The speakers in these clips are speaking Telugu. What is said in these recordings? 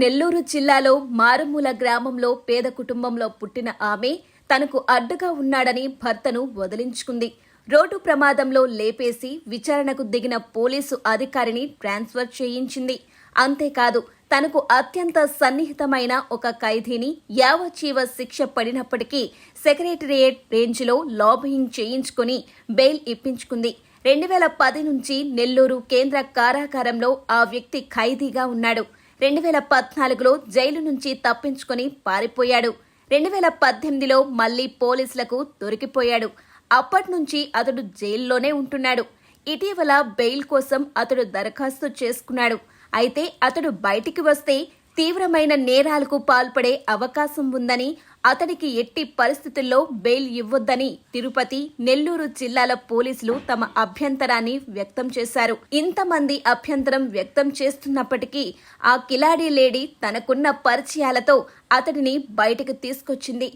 నెల్లూరు జిల్లాలో మారుమూల గ్రామంలో పేద కుటుంబంలో పుట్టిన ఆమె తనకు అడ్డుగా ఉన్నాడని భర్తను వదిలించుకుంది. రోడ్డు ప్రమాదంలో లేపేసి విచారణకు దిగిన పోలీసు అధికారిని ట్రాన్స్ఫర్ చేయించింది. అంతేకాదు తనకు అత్యంత సన్నిహితమైన ఒక ఖైదీని యావచీవ శిక్ష పడినప్పటికీ సెక్రటరియేట్ రేంజ్లో లాబింగ్ చేయించుకుని బెయిల్ ఇప్పించుకుంది. రెండు వేల పది నుంచి నెల్లూరు కేంద్ర కారాగారంలో ఆ వ్యక్తి ఖైదీగా ఉన్నాడు. రెండు వేల పద్నాలుగులో జైలు నుంచి తప్పించుకొని పారిపోయాడు. రెండు వేల పద్దెనిమిదిలో మళ్ళీ పోలీసులకు దొరికిపోయాడు. అప్పటి నుంచి అతడు జైల్లోనే ఉంటున్నాడు. ఇటీవల బెయిల్ కోసం అతడు దరఖాస్తు చేసుకున్నాడు. అయితే అతడు బయటికి వస్తే తీవ్రమైన నేరాలకు పాల్పడే అవకాశం ఉందని అతడికి ఎట్టి పరిస్థితుల్లో బెయిల్ ఇవ్వొద్దని తిరుపతి నెల్లూరు జిల్లాల పోలీసులు తమ అభ్యంతరాన్ని వ్యక్తం చేశారు. ఇంతమంది అభ్యంతరం వ్యక్తం చేస్తున్నప్పటికీ ఆ కిలాడీ లేడీ తనకున్న పరిచయాలతో అతడిని బయటకు తీసుకొచ్చింది.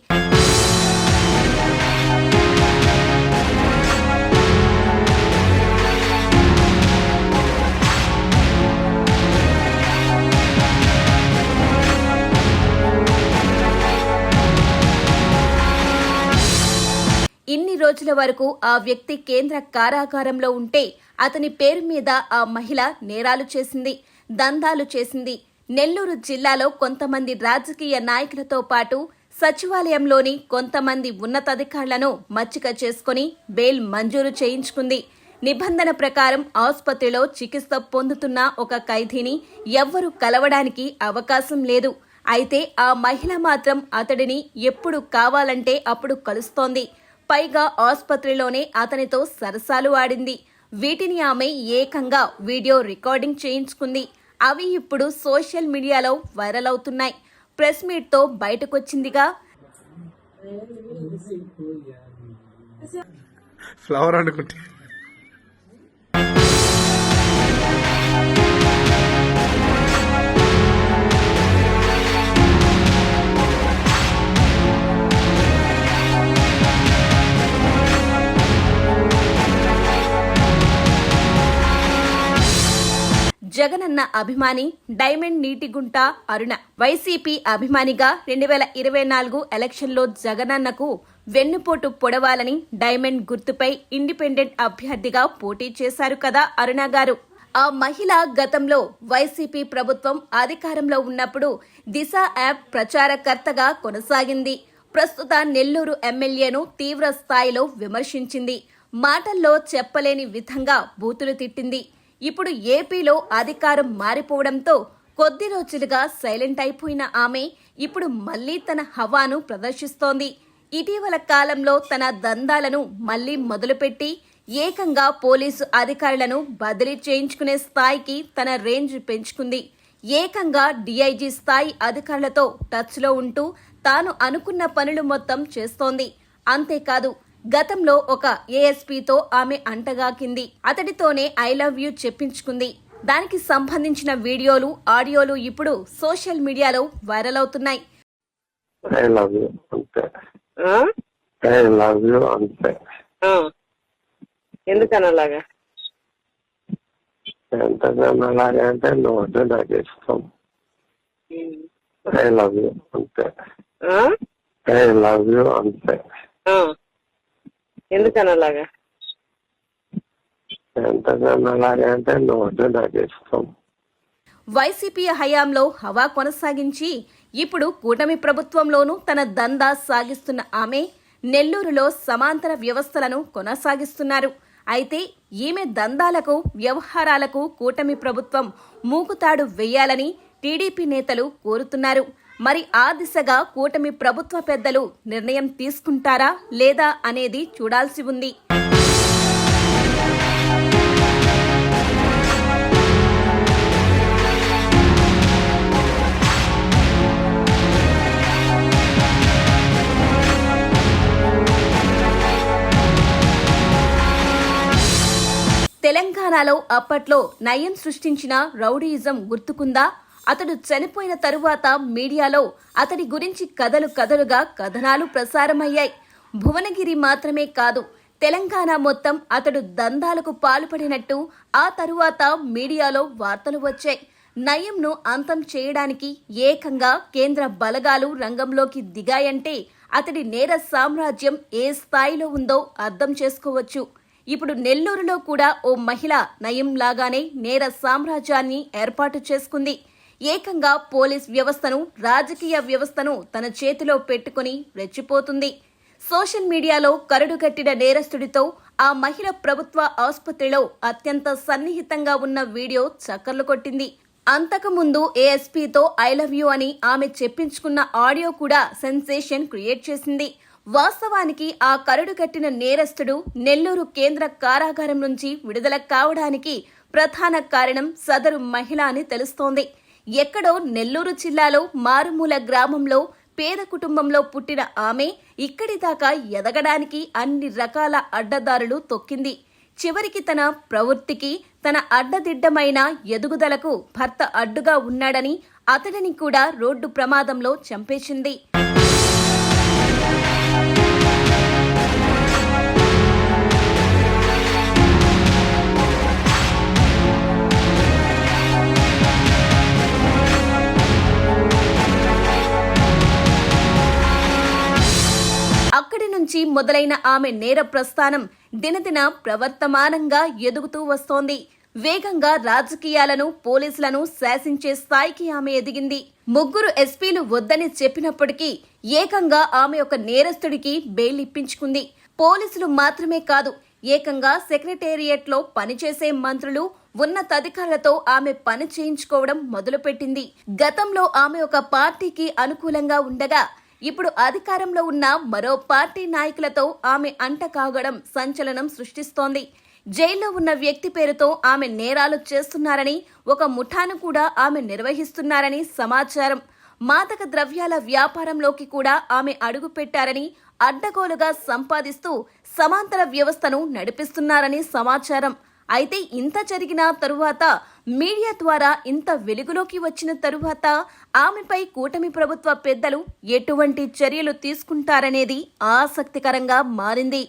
రోజుల వరకు ఆ వ్యక్తి కేంద్ర కారాగారంలో ఉంటే అతని పేరు మీద ఆ మహిళ నేరాలు చేసింది దందాలు చేసింది. నెల్లూరు జిల్లాలో కొంతమంది రాజకీయ నాయకులతో పాటు సచివాలయంలోని కొంతమంది ఉన్నతాధికారులను మచ్చిక చేసుకుని బెయిల్ మంజూరు చేయించుకుంది. నిబంధన ప్రకారం ఆసుపత్రిలో చికిత్స పొందుతున్న ఒక ఖైదీని ఎవ్వరూ కలవడానికి అవకాశం లేదు. అయితే ఆ మహిళ మాత్రం అతడిని ఎప్పుడు కావాలంటే అప్పుడు కలుస్తోంది. పైగా ఆసుపత్రిలోనే అతనితో సరసాలు ఆడింది. వీటిని ఆమె ఏకంగా వీడియో రికార్డింగ్ చేయించుకుంది. అవి ఇప్పుడు సోషల్ మీడియాలో వైరల్ అవుతున్నాయి. ప్రెస్ మీట్తో బయటకొచ్చిందిగా. ఫ్లవర్ అనుకుంటే. జగనన్న అభిమాని డైమండ్ నీటిగుంట అరుణ. వైసీపీ అభిమానిగా రెండు వేల ఇరవై నాలుగు ఎలక్షన్లో జగనన్నకు వెన్నుపోటు పొడవాలని డైమండ్ గుర్తుపై ఇండిపెండెంట్ అభ్యర్థిగా పోటీ చేశారు కదా అరుణ గారు. ఆ మహిళ గతంలో వైసీపీ ప్రభుత్వం అధికారంలో ఉన్నప్పుడు దిశ యాప్ ప్రచారకర్తగా కొనసాగింది. ప్రస్తుత నెల్లూరు ఎమ్మెల్యేను తీవ్ర స్థాయిలో విమర్శించింది. మాటల్లో చెప్పలేని విధంగా బూతులు తిట్టింది. ఇప్పుడు ఏపీలో అధికారం మారిపోవడంతో కొద్ది రోజులుగా సైలెంట్ అయిపోయిన ఆమె ఇప్పుడు మళ్ళీ తన హవాను ప్రదర్శిస్తోంది. ఇటీవల కాలంలో తన దందాలను మళ్ళీ మొదలుపెట్టి ఏకంగా పోలీసు అధికారులను బదిలీ చేయించుకునే స్థాయికి తన రేంజ్ పెంచుకుంది. ఏకంగా డీఐజీ స్థాయి అధికారులతో టచ్లో ఉంటూ తాను అనుకున్న పనులు మొత్తం చేస్తోంది. అంతేకాదు గతంలో ఒక ఏఎస్పీతో ఆమె అంటగాకింది. అతడితోనే ఐ లవ్ యూ చెప్పించుకుంది. దానికి సంబంధించిన వీడియోలు ఆడియోలు ఇప్పుడు సోషల్ మీడియాలో వైరల్ అవుతున్నాయి. ఐ లవ్ యూ అంతే. ఆ? ఐ లవ్ యూ అంతే. ఆ. ఎందుకని అలాగా ఎంతగానో అలాగే అంటే నువ్వు అంటే నాకు ఇష్టం ఐ లవ్ యూ అంతే? ఐ లవ్ యూ అంతే. ఎందుకని అలాగా? ఎంతగానో అలాగే అంటే నువ్వు అంటే నాకు ఇష్టం వైసీపీ హయాంలో హవా కొనసాగించి ఇప్పుడు కూటమి ప్రభుత్వంలోనూ తన దందా సాగిస్తున్న ఆమె నెల్లూరులో సమాంతర వ్యవస్థలను కొనసాగిస్తున్నారు. అయితే ఈమె దందాలకు వ్యవహారాలకు కూటమి ప్రభుత్వం మూకుతాడు వెయ్యాలని టీడీపీ నేతలు కోరుతున్నారు. మరి ఆ దిశగా కూటమి ప్రభుత్వ పెద్దలు నిర్ణయం తీసుకుంటారా లేదా అనేది చూడాల్సి ఉంది. తెలంగాణలో అప్పట్లో నయం సృష్టించిన రౌడీయిజం గుర్తుకుందా? అతడు చనిపోయిన తరువాత మీడియాలో అతడి గురించి కథలు కథలుగా కథనాలు ప్రసారమయ్యాయి. భువనగిరి మాత్రమే కాదు తెలంగాణ మొత్తం అతడు దందాలకు పాల్పడినట్టు ఆ తరువాత మీడియాలో వార్తలు వచ్చాయి. నయంను అంతం చేయడానికి ఏకంగా కేంద్ర బలగాలు రంగంలోకి దిగాయంటే అతడి నేర సామ్రాజ్యం ఏ స్థాయిలో ఉందో అర్థం చేసుకోవచ్చు. ఇప్పుడు నెల్లూరులో కూడా ఓ మహిళ నయం లాగానే నేర సామ్రాజ్యాన్ని ఏర్పాటు చేసుకుంది. ఏకంగా పోలీస్ వ్యవస్థను రాజకీయ వ్యవస్థను తన చేతిలో పెట్టుకుని రెచ్చిపోతుంది. సోషల్ మీడియాలో కరడుగట్టిన నేరస్తుడితో ఆ మహిళ ప్రభుత్వ ఆసుపత్రిలో అత్యంత సన్నిహితంగా ఉన్న వీడియో చక్కర్లు కొట్టింది. అంతకుముందు ఏఎస్పీతో ఐ లవ్ యూ అని ఆమె చెప్పించుకున్న ఆడియో కూడా సెన్సేషన్ క్రియేట్ చేసింది. వాస్తవానికి ఆ కరుడు కట్టిన నేరస్తుడు నెల్లూరు కేంద్ర కారాగారం నుంచి విడుదల కావడానికి ప్రధాన కారణం సదరు మహిళ అని తెలుస్తోంది. ఎక్కడో నెల్లూరు జిల్లాలో మారుమూల గ్రామంలో పేద కుటుంబంలో పుట్టిన ఆమె ఇక్కడి దాకా ఎదగడానికి అన్ని రకాల అడ్డదారులు తొక్కింది. చివరికి తన ప్రవృత్తికి తన అడ్డదిడ్డమైన ఎదుగుదలకు భర్త అడ్డుగా ఉన్నాడని అతడిని కూడా రోడ్డు ప్రమాదంలో చంపేసింది. నుంచి మొదలైన ఆమె నేర ప్రస్థానం దినదిన ప్రవర్తమానంగా ఎదుగుతూ వస్తోంది. వేగంగా రాజకీయాలను పోలీసులను శాసించే స్థాయికి ఆమె ఎదిగింది. ముగ్గురు ఎస్పీలు వద్దని చెప్పినప్పటికీ ఏకంగా ఆమె ఒక నేరస్తుడికి బెయిల్ ఇప్పించుకుంది పోలీసులు మాత్రమే కాదు ఏకంగా సెక్రటేరియట్లో పనిచేసే మంత్రులు ఉన్నతాధికారులతో ఆమె పని చేయించుకోవడం మొదలుపెట్టింది. గతంలో ఆమె ఒక పార్టీకి అనుకూలంగా ఉండగా ఇప్పుడు అధికారంలో ఉన్న మరో పార్టీ నాయకులతో ఆమె అంట కాగడం సంచలనం సృష్టిస్తోంది. జైల్లో ఉన్న వ్యక్తి పేరుతో ఆమె నేరాలు చేస్తున్నారని ఒక ముఠాను కూడా ఆమె నిర్వహిస్తున్నారని సమాచారం. మాదక ద్రవ్యాల వ్యాపారంలోకి కూడా ఆమె అడుగు పెట్టారని అడ్డగోలుగా సంపాదిస్తూ సమాంతర వ్యవస్థను నడిపిస్తున్నారని సమాచారం. అయితే ఇంత జరిగిన తరువాత మీడియా ద్వారా ఇంత వెలుగులోకి వచ్చిన తరువాత ఆమెపై కూటమి ప్రభుత్వ పెద్దలు ఎటువంటి చర్యలు తీసుకుంటారనేది ఆసక్తికరంగా మారింది.